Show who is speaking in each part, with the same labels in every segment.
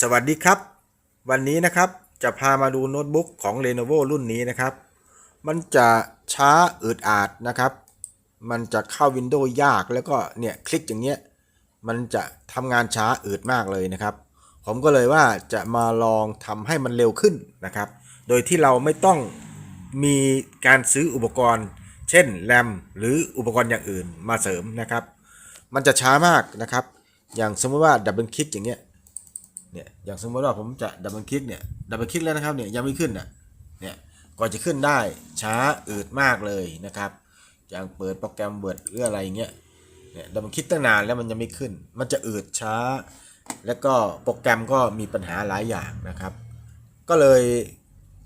Speaker 1: สวัสดีครับ วันนี้นะครับจะพามาดูโน้ตบุ๊กของ Lenovo รุ่นนี้นะครับ มันจะช้าอืดอาดนะครับ มันจะเข้า Windows ยากแล้วก็เนี่ยคลิกอย่างเงี้ยมันจะทำงานช้าอืดมากเลยนะครับ ผมก็เลยว่าจะมาลองทำให้มันเร็วขึ้นนะครับ โดยที่เราไม่ต้องมีการซื้ออุปกรณ์ เช่นแรมหรืออุปกรณ์อย่างอื่นมาเสริมนะครับ มันจะช้ามากนะครับ อย่างสมมติว่าดับเบิลคลิกอย่างเงี้ย เนี่ยอย่างสมมติว่าผมจะดับเบิลคลิกเนี่ยดับเบิลคลิกแล้วนะครับเนี่ยยังไม่ขึ้นอะเนี่ยก่อนจะขึ้นได้ช้าอืดมากเลยนะครับอย่างเปิดโปรแกรม Word หรืออะไรเงี้ยเนี่ยดับเบิลคลิกตั้งนานแล้วมันยังไม่ขึ้น มันจะอืดช้า แล้วก็โปรแกรมก็มีปัญหาหลายอย่างนะครับ ก็เลย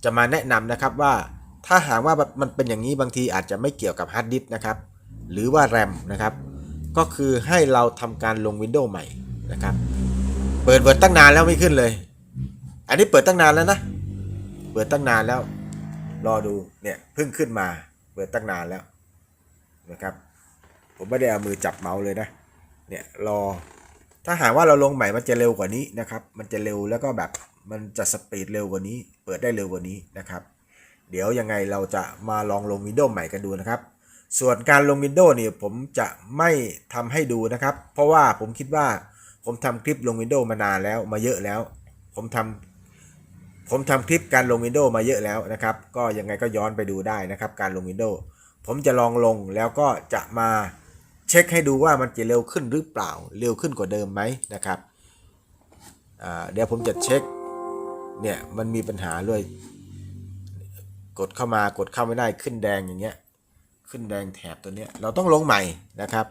Speaker 1: จะมาแนะนำนะครับว่าถ้าหากว่ามันเป็นอย่างนี้บางทีอาจจะไม่เกี่ยวกับฮาร์ดดิสก์นะครับหรือว่าแรมนะครับก็คือให้เราทำการลง Windows ใหม่นะครับ ปิดเปิดตั้งนานแล้วไม่ขึ้นเลย อันนี้เปิดตั้งนานแล้วนะ เปิดตั้งนานแล้ว รอดูเนี่ยเพิ่งขึ้นมา เปิดตั้งนานแล้วนะครับ ผมไม่ได้เอามือจับเมาส์เลยนะ เนี่ยรอ ถ้าหากว่าเราลงใหม่มันจะเร็วกว่านี้นะครับ มันจะเร็วแล้วก็แบบมันจะสปีดเร็วกว่านี้ เปิดได้เร็วกว่านี้นะครับ เดี๋ยวยังไงเราจะมาลองลง Windows ใหม่กันดูนะครับ ส่วนการลง Windows นี่ผมจะไม่ทำให้ดูนะครับ เพราะว่าผมคิดว่า ผมทำคลิปลง Windows มานานแล้วมาเยอะแล้ว ผมทำผมทำคลิปการลง Windows มาเยอะแล้วนะครับ ก็ยังไงก็ย้อนไปดูได้นะครับ การลง Windows ผมจะลองลงแล้วก็จะมาเช็คให้ดูว่ามันจะเร็วขึ้นหรือเปล่า เร็วขึ้นกว่าเดิมไหมนะครับเดี๋ยวผมจะเช็คเนี่ยมันมีปัญหาด้วย กดเข้ามากดเข้าไม่ได้ขึ้นแดงอย่างเงี้ย ขึ้นแดงแถบตัวเนี้ยเราต้องลงใหม่นะครับ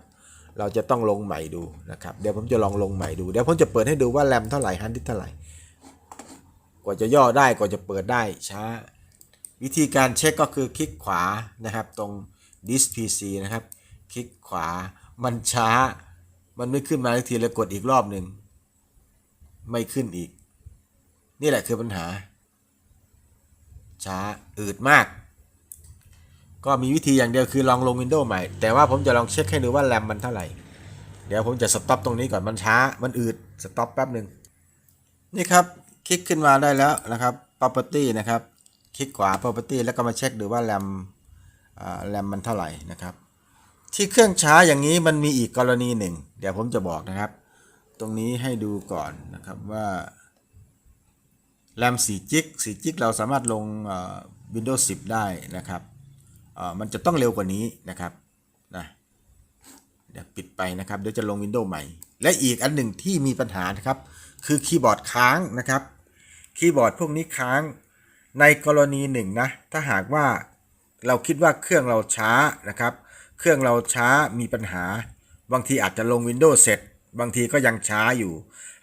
Speaker 1: เราจะต้องลงใหม่ดูนะครับ เดี๋ยวผมจะลองลงใหม่ดู เดี๋ยวผมจะเปิดให้ดูว่าแรมเท่าไหร่ฮันดิสเท่าไหร่ กว่าจะย่อได้กว่าจะเปิดได้ช้า วิธีการเช็คก็คือคลิกขวานะครับ ตรง disk PC นะครับ คลิกขวา มันช้า มันไม่ขึ้นมาทันทีแล้วกดอีกรอบหนึ่ง ไม่ขึ้นอีก นี่แหละคือปัญหา ช้าอืดมาก ก็มีวิธีอย่างเดียวคือลองลง Windows ใหม่ แต่ว่าผมจะลองเช็คให้ดูว่าแรมมันเท่าไหร่ เดี๋ยวผมจะสต็อปตรงนี้ก่อนมันช้า มันอืดสต็อปแป๊บหนึ่งนี่ครับ คลิกขึ้นมาได้แล้วนะครับ property นะครับ คลิกขวา property แล้วก็มาเช็คดูว่าแรมแรมมันเท่าไหร่นะครับ ที่เครื่องช้าอย่างนี้มันมีอีกกรณีหนึ่ง เดี๋ยวผมจะบอกนะครับ ตรงนี้ให้ดูก่อนนะครับว่าแรม4จิก4จิกเราสามารถลง Windows 10 ได้นะครับ มันจะต้องเร็วกว่านี้นะครับนะเดี๋ยวปิดไปนะครับ เดี๋ยวจะลง Windows ใหม่ และอีกอันหนึ่งที่มีปัญหานะครับ คือคีย์บอร์ดค้างนะครับ คีย์บอร์ดพวกนี้ค้างในกรณีหนึ่งนะ ถ้าหากว่าเราคิดว่าเครื่องเราช้านะครับ เครื่องเราช้ามีปัญหา บางทีอาจจะลง Windows เสร็จ บางทีก็ยังช้าอยู่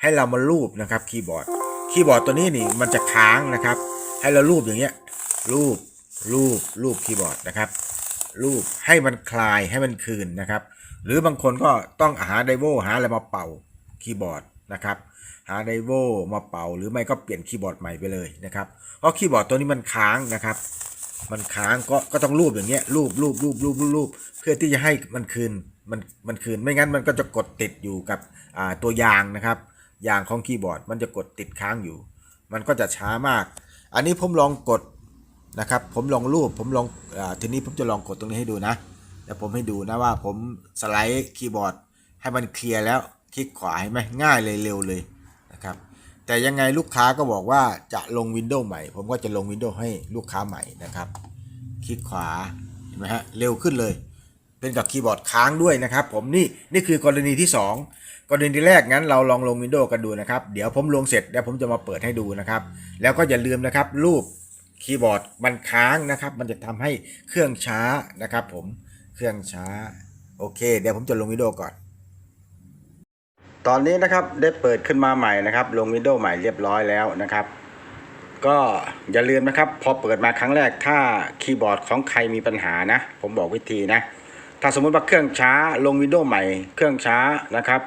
Speaker 1: ให้เรามาลูบนะครับคีย์บอร์ด คีย์บอร์ดตัวนี้นี่มันจะค้างนะครับ ให้เราลูบอย่างเงี้ยลูบ ลูบลูบคีย์บอร์ดนะครับลูบให้มันคลายให้มันคืนนะครับ หรือบางคนก็ต้องหาไดโวหาอะไรมาเป่าคีย์บอร์ดนะครับหาไดโวมาเป่า หรือไม่ก็เปลี่ยนคีย์บอร์ดใหม่ไปเลยนะครับเพราะคีย์บอร์ดตัวนี้มันค้างนะครับ มันค้างก็ก็ต้องรูปอย่างเงี้ยรูปรูปรูปรูปรูปรูปเพื่อที่จะให้มันคืนมันมันคืนไม่งั้นมันก็จะกดติดอยู่กับอ่าตัวยางนะครับยางของคีย์บอร์ด มันจะกดติดค้างอยู่ มันก็จะช้ามาก อันนี้ผมลองกด นะครับผมลองรูปผมลองอทีนี้ผมจะลองกดตรงนี้ให้ดูนะเดี๋ยวผมให้ดูนะว่าผมสไลด์คีย์บอร์ดให้มันเคลียร์แล้วคลิกขวาเห็นไหมง่ายเลยเร็วเลยนะครับแต่ยังไงลูกค้าก็บอกว่าจะลง Windows ใหม่ ผมก็จะลง Windows ให้ลูกค้าใหม่นะครับคลิกขวาเห็นไหมฮะเร็วขึ้นเลย เป็นกับคีย์บอร์ดค้างด้วยนะครับ ผมนี่นี่คือกรณีที่ 2 กรณีที่แรกงั้นเราลองลง Windows กันดูนะครับ เดี๋ยวผมลงเสร็จเดี๋ยวผมจะมาเปิดให้ดูนะครับ แล้วก็อย่าลืมนะครับรูป คีย์บอร์ดมันค้างนะครับ มันจะทำให้เครื่องช้านะครับ ผมเครื่องช้า โอเค เดี๋ยวผมจะลง Windows ก่อน ตอนนี้นะครับได้เปิดขึ้นมาใหม่นะครับ ลง Windows ใหม่เรียบร้อยแล้วนะครับ ก็อย่าลืมนะครับ พอเปิดมาครั้งแรกถ้าคีย์บอร์ดของใครมีปัญหานะ ผมบอกวิธีนะ ถ้าสมมุติว่าเครื่องช้า ลงวิดีโอใหม่ เครื่องช้านะครับ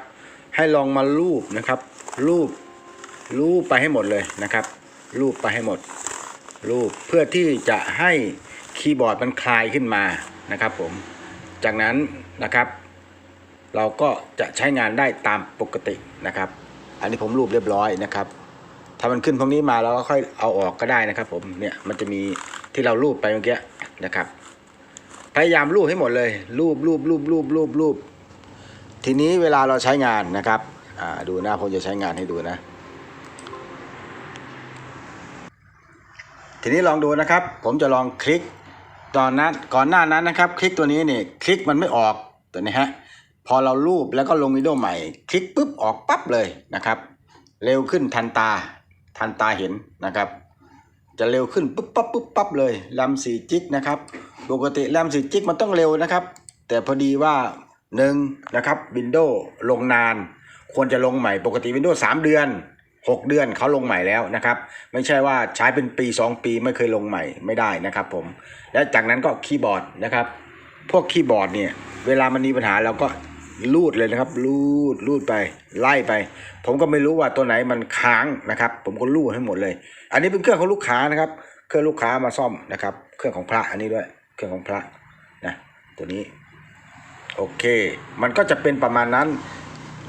Speaker 1: ให้ลองมาลูบนะครับลูบลูบไปให้หมดเลยนะครับลูบไปให้หมด ลูบเพื่อที่จะให้คีย์บอร์ดมันคลายขึ้นมานะครับผม จากนั้นนะครับ เราก็จะใช้งานได้ตามปกตินะครับ อันนี้ผมรูปเรียบร้อยนะครับ ถ้ามันขึ้นพวกนี้มาเราก็ค่อยเอาออกก็ได้นะครับ ผมเนี่ยมันจะมีที่เราลูบไปเมื่อกี้นะครับ พยายามรูปให้หมดเลย รูปรูปรูปรูปรูปรูปทีนี้เวลาเราใช้งานนะครับดูนะผมจะใช้งานให้ดูนะ ทีนี้ลองดูนะครับ ผมจะลองคลิกตอนนั้นก่อนหน้านั้นนะครับ คลิกตัวนี้นี่คลิกมันไม่ออกตัวนี้ฮะพอเราลูบแล้วก็ลงวิดีโอใหม่ คลิกปุ๊บออกปั๊บเลยนะครับ เร็วขึ้นทันตาทันตาเห็นนะครับ จะเร็วขึ้นปุ๊บปั๊บปุ๊บปั๊บเลยแรมสี่จิกนะครับปกติแรมสี่จิกมันต้องเร็วนะครับ แต่พอดีว่าหนึ่งนะครับวินโดว์ลงนาน ควรจะลงใหม่ปกติวินโดว์สามเดือน หกเดือนเขาลงใหม่แล้วนะครับ ไม่ใช่ว่าใช้เป็นปีสองปีไม่เคยลงใหม่ไม่ได้นะครับผม และจากนั้นก็คีย์บอร์ดนะครับ พวกคีย์บอร์ดเนี่ยเวลามันมีปัญหาเราก็ลูดเลยนะครับลูดลูดไปไล่ไป ผมก็ไม่รู้ว่าตัวไหนมันค้างนะครับ ผมก็ลูดให้หมดเลย อันนี้เป็นเครื่องของลูกค้านะครับ เครื่องลูกค้ามาซ่อมนะครับ เครื่องของพระอันนี้ด้วย เครื่องของพระนะตัวนี้โอเค มันก็จะเป็นประมาณนั้น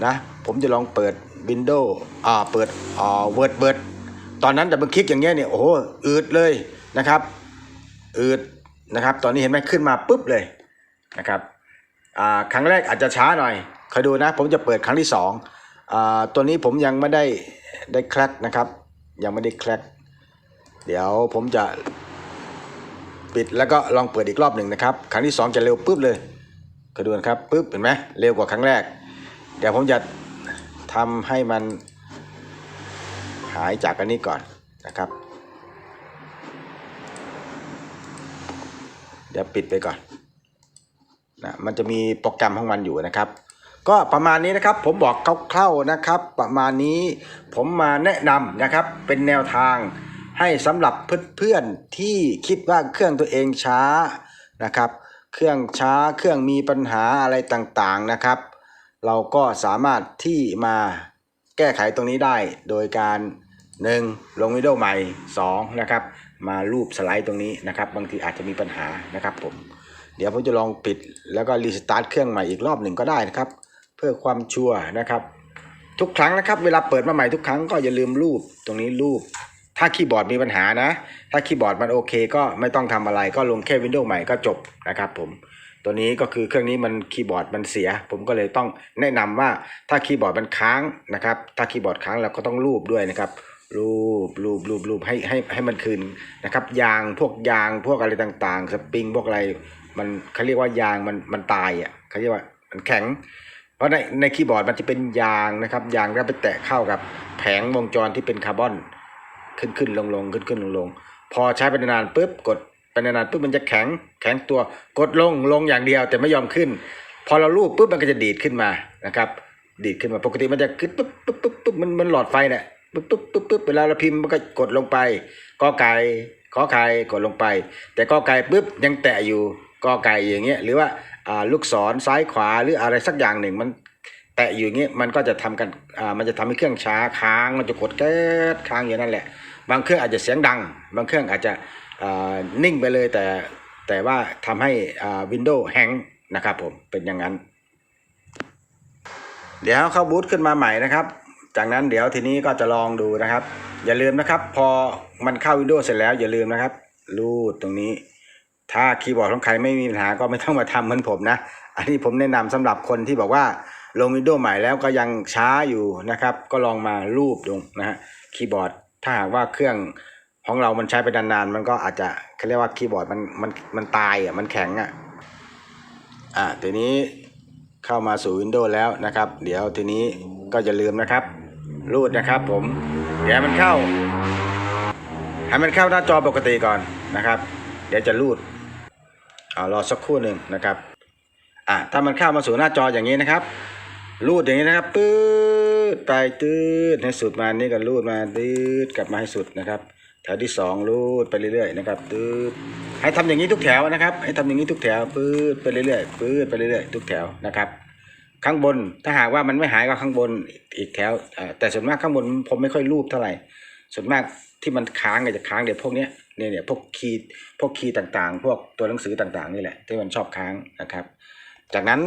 Speaker 1: นะ ผมจะลองเปิด Windows อ่าเปิดอ่า Word เปิร์ดตอนนั้นดับเบิลคลิกอย่างเงี้ยเนี่ยโอ้โหอืดเลยนะครับอืดนะครับ ตอนนี้เห็นไหมขึ้นมาปุ๊บเลยนะครับอ่าครั้งแรกอาจจะช้าหน่อยคอยดูนะ ผมจะเปิดครั้งที่สองอ่าตัวนี้ผมยังไม่ได้ได้แคลกนะครับ ยังไม่ได้แคลกเดี๋ยวผมจะปิดแล้วก็ลองเปิดอีกรอบหนึ่งนะครับ ครั้งที่สองจะเร็วปุ๊บเลยกระดูนะครับปุ๊บเห็นไหมเร็วกว่าครั้งแรก เดี๋ยวผมจะ ทำให้มันหายจากอันนี้ก่อนนะครับ เดี๋ยวปิดไปก่อนนะมันจะมีโปรแกรมของมันอยู่นะครับ ก็ประมาณนี้นะครับผมบอกคร่าวๆนะครับ ประมาณนี้ผมมาแนะนำนะครับเป็นแนวทางให้สำหรับเพื่อนๆที่คิดว่าเครื่องตัวเองช้านะครับ เครื่องช้าเครื่องมีปัญหาอะไรต่างๆนะครับ เราก็สามารถที่มาแก้ไขตรงนี้ได้ โดยการ 1. ลงวิดีโอใหม่ 2. นะครับมารูปสไลด์ตรงนี้นะครับ บางทีอาจจะมีปัญหานะครับผม เดี๋ยวผมจะลองปิดแล้วก็รีสตาร์ทเครื่องใหม่อีกรอบหนึ่งก็ได้นะครับ เพื่อความชัวร์นะครับ ทุกครั้งนะครับ เวลาเปิดมาใหม่ทุกครั้งก็อย่าลืมรูปตรงนี้รูป ถ้าคีย์บอร์ดมีปัญหานะ ถ้าคีย์บอร์ดมันโอเค ก็ไม่ต้องทำอะไรก็ลงแค่วินโดว์ใหม่ก็จบนะครับผม ตัวนี้ก็คือเครื่องนี้มันคีย์บอร์ดมันเสีย ผมก็เลยต้องแนะนำว่าถ้าคีย์บอร์ดมันค้างนะครับ ถ้าคีย์บอร์ดค้างเราก็ต้องรูปด้วยนะครับ รูปรูปรูปรูปให้ให้ให้มันคืนนะครับ ยางพวกยางพวกอะไรต่างๆ สปริงพวกอะไรมันเขาเรียกว่ายางมันมันตายอะเขาเรียกว่ามันแข็ง เพราะในในคีย์บอร์ดมันจะเป็นยางนะครับยางแล้วไปแตะเข้ากับแผงวงจรที่เป็นคาร์บอนขึ้นขึ้นลงลงขึ้นขึ้นลงลงพอใช้ไปนานปุ๊บกด ไปนานๆปุ๊บมันจะแข็งแข็งตัวกดลงลงอย่างเดียวแต่ไม่ยอมขึ้น พอเราลูบปุ๊บมันก็จะดีดขึ้นมานะครับ ดีดขึ้นมาปกติมันจะขึ้นปุ๊บปุ๊บปุ๊บปุ๊บมันมันหลอดไฟเนี่ยปุ๊บปุ๊บปุ๊บปุ๊บเวลาเราพิมพ์มันก็กดลงไปกอไก่ขอไข่กดลงไป แต่กอไก่ปุ๊บยังแตะอยู่กอไก่อย่างเงี้ยหรือว่าอ่าลูกศรซ้ายขวาหรืออะไรสักอย่างหนึ่งมันแตะอยู่เงี้ยมันก็จะทำกันอ่ามันจะทำให้เครื่องช้าค้างมันจะกดแก๊สค้างอย่างนั้นแหละ บางเครื่องอาจจะเสียงดัง บางเครื่องอาจจะ นิ่งไปเลยแต่แต่ว่าทำให้อ่าวินโดว์แฮงนะครับผมเป็นอย่างนั้น เดี๋ยวเข้าบูตขึ้นมาใหม่นะครับ จากนั้นเดี๋ยวทีนี้ก็จะลองดูนะครับ อย่าลืมนะครับ พอมันเข้าวินโดว์เสร็จแล้วอย่าลืมนะครับรูดตรงนี้ ถ้าคีย์บอร์ดของใครไม่มีปัญหาก็ไม่ต้องมาทำเหมือนผมนะ อันนี้ผมแนะนำสำหรับคนที่บอกว่าลงวินโดว์ใหม่แล้วก็ยังช้าอยู่นะครับ ก็ลองมารูปดูนะฮะคีย์บอร์ดถ้าหากว่าเครื่อง ของเรามันใช้ไปนานๆ มันก็อาจจะเขาเรียกว่าคีย์บอร์ดมันมันมันตายอะ มันแข็งอะ อ่าทีนี้เข้ามาสู่วินโดว์แล้วนะครับ เดี๋ยวทีนี้ก็อย่าลืมนะครับ รูดนะครับ ผม เดี๋ยวมันเข้า ให้มันเข้าหน้าจอปกติก่อนนะครับ เดี๋ยวจะรูดเอารอสักครู่หนึ่งนะครับ อะถ้ามันเข้ามาสู่หน้าจออย่างนี้นะครับ รูดอย่างนี้นะครับปื๊ดไปตืดให้สุดมานี่ก็รูดมาตืดกลับมาให้สุดนะครับ แถวที่สองรูดไปเรื่อยๆนะครับตืดให้ทำอย่างนี้ทุกแถวนะครับ ให้ทำอย่างนี้ทุกแถวปื๊ดไปเรื่อยๆปื๊ดไปเรื่อยๆทุกแถวนะครับ ข้างบนถ้าหากว่ามันไม่หายก็ข้างบนอีกแถวแต่ส่วนมากข้างบนผมไม่ค่อยรูปเท่าไหร่ ส่วนมากที่มันค้างก็จะค้างเดี๋ยวพวกเนี้ยเนี่ยเนี่ยพวกคีย์พวกคีย์ต่างๆ พวกตัวหนังสือต่างๆนี่แหละที่มันชอบค้างนะครับ จากนั้น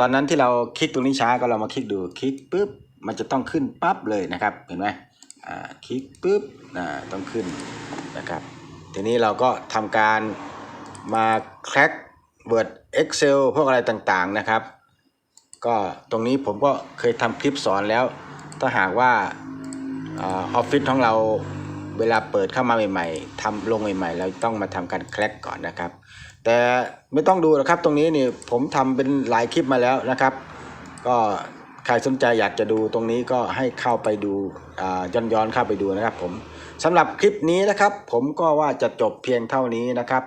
Speaker 1: ตอนนั้นที่เราคลิกตรงนี้ช้าก็เรามาคลิกดูคลิกปุ๊บมันจะต้องขึ้นปั๊บเลยนะครับ เห็นไหม อ่าคลิกปุ๊บอ่าต้องขึ้นนะครับ ทีนี้เราก็ทำการมาแคร็ก Word Excel พวกอะไรต่างๆนะครับ ก็ตรงนี้ผมก็เคยทำคลิปสอนแล้ว ถ้าหากว่าออฟฟิศของเราเวลาเปิดเข้ามาใหม่ๆทำลงใหม่ๆ เราต้องมาทำการแคร็กก่อนนะครับ แต่ไม่ต้องดูนะครับตรงนี้นี่ผมทำเป็นหลายคลิปมาแล้วนะครับ ก็ ใครสนใจอยากจะดูตรงนี้ก็ให้เข้าไปดูย้อนย้อนๆเข้าไปดูนะครับผมสำหรับคลิปนี้นะครับ ผมก็ว่าจะจบเพียงเท่านี้นะครับ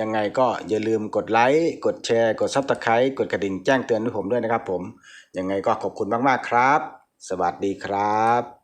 Speaker 1: ยังไงก็อย่าลืมกดไลค์กดแชร์ กดซับสไครต์กดกระดิ่งแจ้งเตือนให้ผมด้วยนะครับผมยังไงก็ขอบคุณมากๆครับ สวัสดีครับ